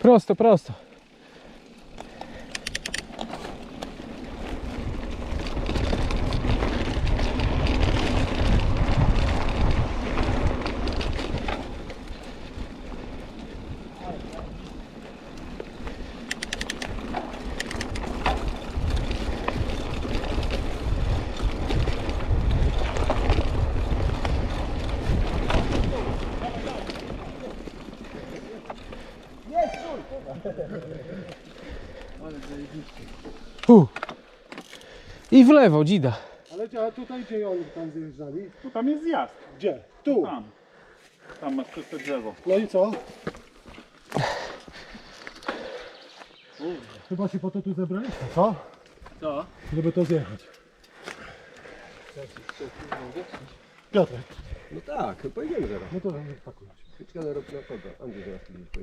Prosto, prosto. U. I w lewo, dzida. Ale gdzie- a tutaj gdzie oni tam zjeżdżali? Tu tam jest zjazd. Gdzie? Tu. Tam. Tam masz przez to drzewo. No i co? Chyba się po to tu zebraliśmy, co? Co? Żeby to zjechać. Piotrek, No tak, pojedziemy zaraz. no to pakuj. Czekaj na rok na kogo? Andrzej zaraz tu gdzieś